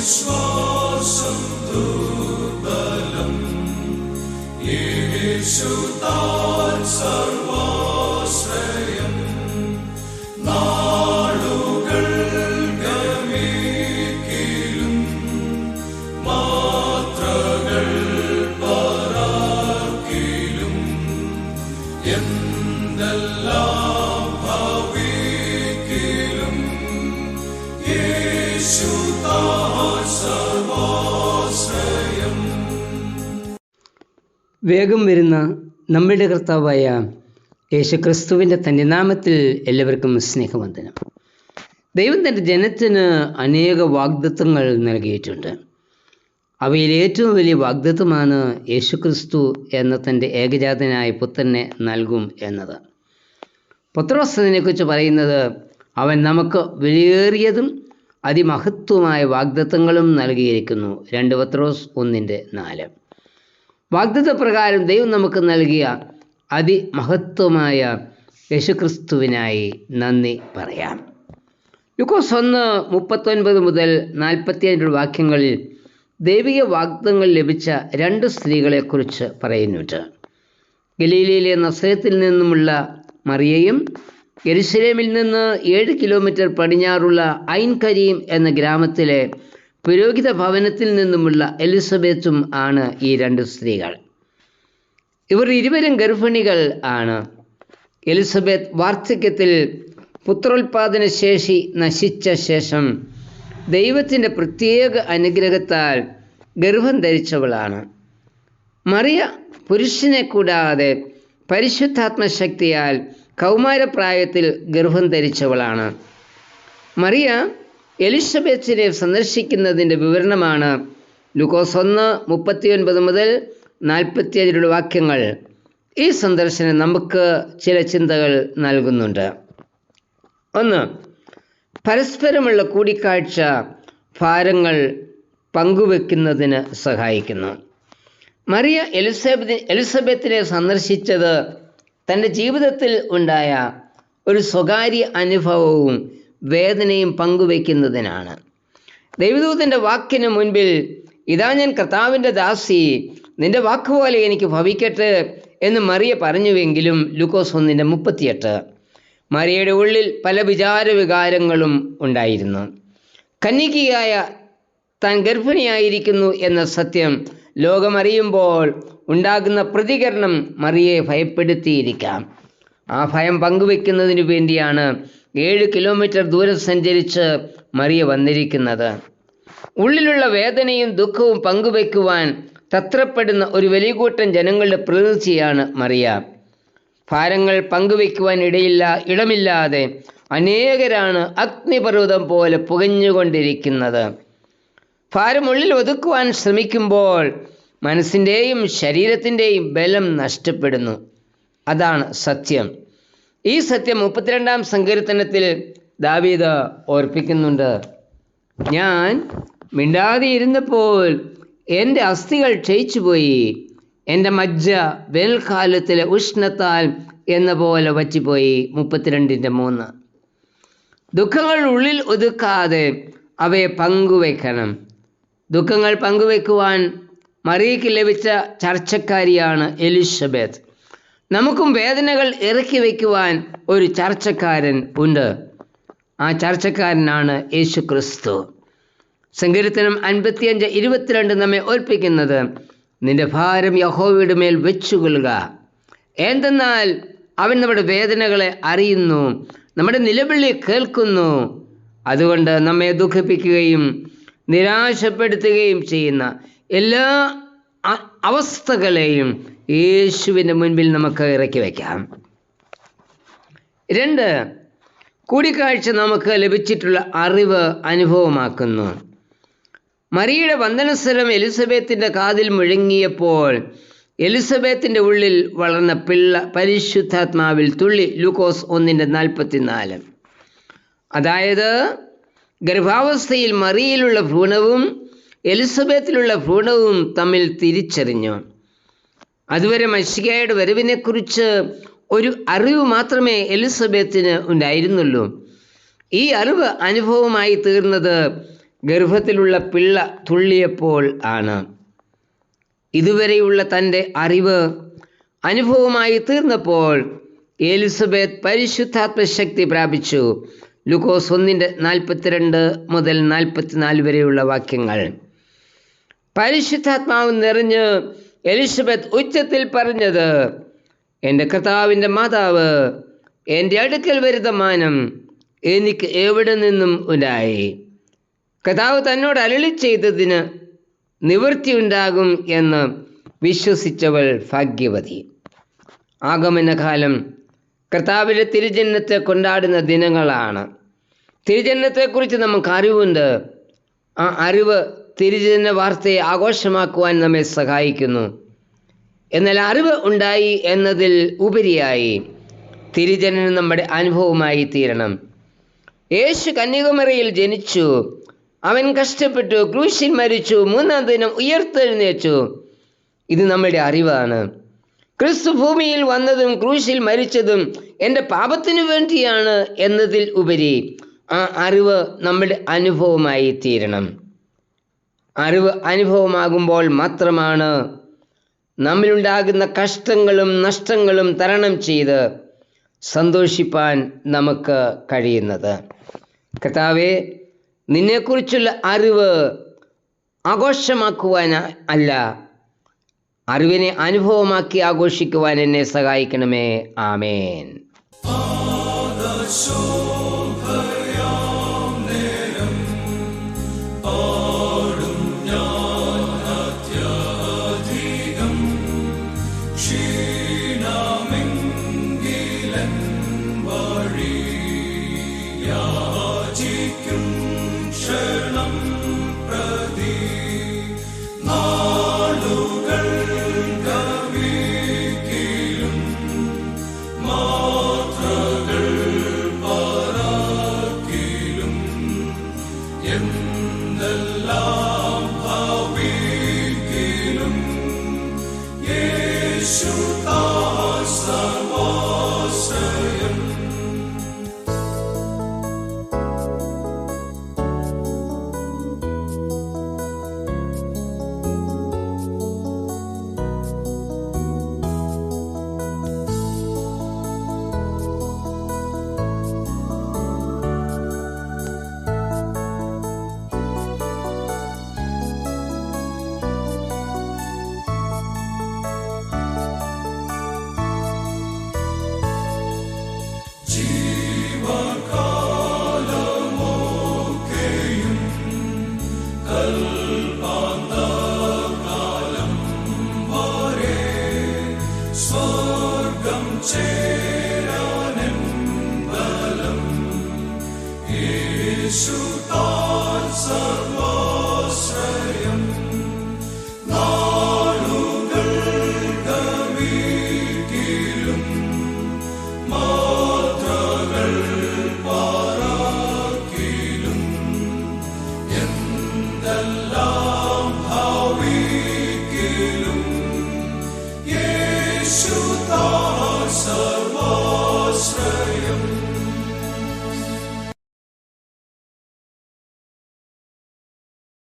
വിശ്വാസം ദുർബലം യേശുതാൻ സർവാശ്രയം വേഗം വരുന്ന നമ്മുടെ കർത്താവായ യേശുക്രിസ്തുവിന്റെ തന്റെ നാമത്തിൽ എല്ലാവർക്കും സ്നേഹവന്ദനം. ദൈവം തന്റെ ജനത്തിന് അനേക വാഗ്ദത്വങ്ങൾ നൽകിയിട്ടുണ്ട്. അവയിൽ ഏറ്റവും വലിയ വാഗ്ദത്വമാണ് യേശുക്രിസ്തു എന്ന തന്റെ ഏകജാതനായ പുത്രനെ നൽകും എന്നത്. പത്രോസ് അതിനെക്കുറിച്ച് പറയുന്നത് അവൻ നമുക്ക് വിലയേറിയതും അതിമഹത്വമായ വാഗ്ദത്വങ്ങളും നൽകിയിരിക്കുന്നു. രണ്ട് പത്രോസ് ഒന്നിന്റെ നാല്. വാഗ്ദത്ത പ്രകാരം ദൈവം നമുക്ക് നൽകിയ അതിമഹത്വമായ യേശുക്രിസ്തുവിനായി നന്ദി പറയാം. ലുക്കോസ് ഒന്ന് മുപ്പത്തൊൻപത് മുതൽ നാൽപ്പത്തിയേഴ് വാക്യങ്ങളിൽ ദൈവിക വാഗ്ദങ്ങൾ ലഭിച്ച രണ്ട് സ്ത്രീകളെക്കുറിച്ച് പറയുന്നുണ്ട്. ഗലീലയിലെ നസയത്തിൽ നിന്നുമുള്ള മറിയയും എരുസലേമിൽ നിന്ന് ഏഴ് കിലോമീറ്റർ പടിഞ്ഞാറുള്ള ഐൻകരീം എന്ന ഗ്രാമത്തിലെ പുരോഹിത ഭവനത്തിൽ നിന്നുമുള്ള എലിസബത്തും ആണ് ഈ രണ്ട് സ്ത്രീകൾ. ഇവർ ഇരുവരും ഗർഭിണികൾ ആണ്. എലിസബത്ത് വാർദ്ധക്യത്തിൽ പുത്രോൽപാദന ശേഷി നശിച്ച ശേഷം ദൈവത്തിന്റെ പ്രത്യേക അനുഗ്രഹത്താൽ ഗർഭം ധരിച്ചവളാണ്. മറിയ പുരുഷനെ കൂടാതെ പരിശുദ്ധാത്മശക്തിയാൽ കൗമാരപ്രായത്തിൽ ഗർഭം ധരിച്ചവളാണ്. മറിയ എലിസബത്തിനെ സന്ദർശിക്കുന്നതിന്റെ വിവരണമാണ് ലുക്കോസ് ഒന്ന് മുപ്പത്തിയൊൻപത് മുതൽ നാൽപ്പത്തിയഞ്ചിലുള്ള വാക്യങ്ങൾ. ഈ സന്ദർശനം നമുക്ക് ചില ചിന്തകൾ നൽകുന്നുണ്ട്. ഒന്ന് പരസ്പരമുള്ള കൂടിക്കാഴ്ച ഭാരങ്ങൾ പങ്കുവെക്കുന്നതിന് സഹായിക്കുന്നു. മറിയ എലിസബത്ത് എലിസബത്തിനെ സന്ദർശിച്ചത് തന്റെ ജീവിതത്തിൽ ഉണ്ടായ ഒരു സ്വകാര്യ അനുഭവവും വേദനയും പങ്കുവയ്ക്കുന്നതിനാണ്. ദൈവദൂതന്റെ വാക്കിന് മുൻപിൽ ഇതാ ഞാൻ കർത്താവിന്റെ ദാസി നിന്റെ വാക്കുപോലെ എനിക്ക് ഭവിക്കട്ടെ എന്ന് മറിയ പറഞ്ഞുവെങ്കിലും ലുക്കോസ് ഒന്നിന്റെ മുപ്പത്തിയെട്ട്. മറിയയുടെ ഉള്ളിൽ പല വിചാര വികാരങ്ങളും ഉണ്ടായിരുന്നു. കന്യകയായ താൻ ഗർഭിണിയായിരിക്കുന്നു എന്ന സത്യം ലോകമറിയുമ്പോൾ ഉണ്ടാകുന്ന പ്രതികരണം മറിയെ ഭയപ്പെടുത്തിയിരിക്കാം. ആ ഭയം പങ്കുവെക്കുന്നതിനു വേണ്ടിയാണ് ഏഴ് കിലോമീറ്റർ ദൂരം സഞ്ചരിച്ച് മറിയ വന്നിരിക്കുന്നത്. ഉള്ളിലുള്ള വേദനയും ദുഃഖവും പങ്കുവയ്ക്കുവാൻ തത്രപ്പെടുന്ന ഒരു വലിയ കൂട്ടം ജനങ്ങളുടെ പ്രതിനിധിയാണ് മറിയ. ഭാരങ്ങൾ പങ്കുവയ്ക്കുവാൻ ഇടയില്ല ഇടമില്ലാതെ അനേകരാണ് അഗ്നിപർവതം പോലെ പുകഞ്ഞുകൊണ്ടിരിക്കുന്നത്. ഭാരം ഉള്ളിൽ ഒതുക്കുവാൻ ശ്രമിക്കുമ്പോൾ മനസ്സിന്റെയും ശരീരത്തിന്റെയും ബലം നഷ്ടപ്പെടുന്നു. അതാണ് സത്യം. ഈ സത്യം മുപ്പത്തിരണ്ടാം സങ്കീർത്തനത്തിൽ ദാവീദ് ഓർപ്പിക്കുന്നുണ്ട്. ഞാൻ മിണ്ടാതെ ഇരുന്നപ്പോൾ എന്റെ അസ്ഥികൾ ക്ഷയിച്ചുപോയി. എന്റെ മജ്ജ വേനൽക്കാലത്തിലെ ഉഷ്ണത്താൽ എന്ന പോലെ വറ്റിപ്പോയി മുപ്പത്തിരണ്ടിന്റെ മൂന്ന്. ദുഃഖങ്ങൾ ഉള്ളിൽ ഒതുക്കാതെ അവയെ പങ്കുവെക്കണം. ദുഃഖങ്ങൾ പങ്കുവെക്കുവാൻ മറിയയ്ക്ക് ലഭിച്ച ചർച്ചക്കാരിയാണ് എലിസബത്ത്. നമുക്കും വേദനകൾ ഇറക്കി വയ്ക്കുവാൻ ഒരു ചർച്ചക്കാരൻ ഉണ്ട്. ആ ചർച്ചക്കാരനാണ് യേശു ക്രിസ്തു സങ്കീർത്തനം അൻപത്തിയഞ്ച് ഇരുപത്തിരണ്ട് നമ്മെ ഓർപ്പിക്കുന്നത് നിന്റെ ഭാരം യഹോവയുടെ മേൽ വെച്ചുകൊള്ളുക. എന്തെന്നാൽ അവൻ നമ്മുടെ വേദനകളെ അറിയുന്നു നമ്മുടെ നിലവിളി കേൾക്കുന്നു. അതുകൊണ്ട് നമ്മെ ദുഃഖിപ്പിക്കുകയും നിരാശപ്പെടുത്തുകയും ചെയ്യുന്ന എല്ലാ അവസ്ഥകളെയും യേശുവിന്റെ മുൻപിൽ നമുക്ക് ഇറക്കി വയ്ക്കാം. രണ്ട് കൂടിക്കാഴ്ച നമുക്ക് ലഭിച്ചിട്ടുള്ള അറിവ് അനുഭവമാക്കുന്നു. മറിയുടെ വന്ദനസ്ഥലം എലിസബത്തിന്റെ കാതിൽ മുഴങ്ങിയപ്പോൾ എലിസബത്തിന്റെ ഉള്ളിൽ വളർന്ന പിള്ള പരിശുദ്ധാത്മാവിൽ തുള്ളി ലൂക്കോസ് ഒന്നിന്റെ നാൽപ്പത്തിനാല്. അതായത് ഗർഭാവസ്ഥയിൽ മറിയിലുള്ള ഭ്രൂണവും എലിസബത്തിലുള്ള ഭ്രൂണവും തമ്മിൽ തിരിച്ചറിഞ്ഞു. അതുവരെ മഷികയുടെ വരവിനെക്കുറിച്ച് ഒരു അറിവ് മാത്രമേ എലിസബത്തിന് ഉണ്ടായിരുന്നുള്ളൂ. ഈ അറിവ് അനുഭവമായി തീർന്നത് ഗർഭത്തിലുള്ള പിള്ള തുള്ളിയപ്പോൾ ആണ്. ഇതുവരെയുള്ള തന്റെ അറിവ് അനുഭവമായി തീർന്നപ്പോൾ എലിസബത്ത് പരിശുദ്ധാത്മ ശക്തി പ്രാപിച്ചു. ലുക്കോസ് ഒന്നിന്റെ നാൽപ്പത്തിരണ്ട് മുതൽ നാൽപ്പത്തിനാല് വരെയുള്ള വാക്യങ്ങൾ. പരിശുദ്ധാത്മാവ് നിറഞ്ഞ് എലിസബത്ത് ഉച്ചത്തിൽ പറഞ്ഞത് എന്റെ കർത്താവിന്റെ മാതാവ് എന്റെ അടുക്കൽ വരുന്ന മാനം എനിക്ക് എവിടെ നിന്നും ഉണ്ടായി? കർത്താവ് തന്നോട് അലളി ചെയ്തതിന് നിവൃത്തിയുണ്ടാകും എന്ന് വിശ്വസിച്ചവൾ ഭാഗ്യവതി. ആഗമനകാലം കർത്താവിലെ തിരുജനത്തെ കൊണ്ടാടുന്ന ദിനങ്ങളാണ്. തിരുജനത്തെക്കുറിച്ച് നമുക്ക് അറിവുണ്ട്. ആ അറിവ് തിരുജന്മ വാർത്തയെ ആഘോഷമാക്കുവാൻ നമ്മെ സഹായിക്കുന്നു. എന്നാൽ അറിവ് ഉണ്ടായി എന്നതിൽ ഉപരിയായി തിരുജനനം നമ്മുടെ അനുഭവമായി തീരണം. യേശു കന്യകുമറിയിൽ ജനിച്ചു. അവൻ കഷ്ടപ്പെട്ടു ക്രൂശിൽ മരിച്ചു മൂന്നാം ദിനം ഉയർത്തെഴുന്നേച്ചു ഇത് നമ്മുടെ അറിവാണ്. ക്രിസ്തു ഭൂമിയിൽ വന്നതും ക്രൂശിൽ മരിച്ചതും എന്റെ പാപത്തിനു വേണ്ടിയാണ് എന്നതിൽ ഉപരി ആ അറിവ് നമ്മുടെ അനുഭവമായി തീരണം. അറിവ് അനുഭവമാകുമ്പോൾ മാത്രമാണ് നമ്മിലുണ്ടാകുന്ന കഷ്ടങ്ങളും നഷ്ടങ്ങളും തരണം ചെയ്ത് സന്തോഷിപ്പാൻ നമുക്ക് കഴിയുന്നത്. കർത്താവെ നിന്നെക്കുറിച്ചുള്ള അറിവ് ആഘോഷമാക്കുവാൻ അല്ല അറിവിനെ അനുഭവമാക്കി ആഘോഷിക്കുവാൻ എന്നെ സഹായിക്കണമേ. ആമേൻ. Jesu, ton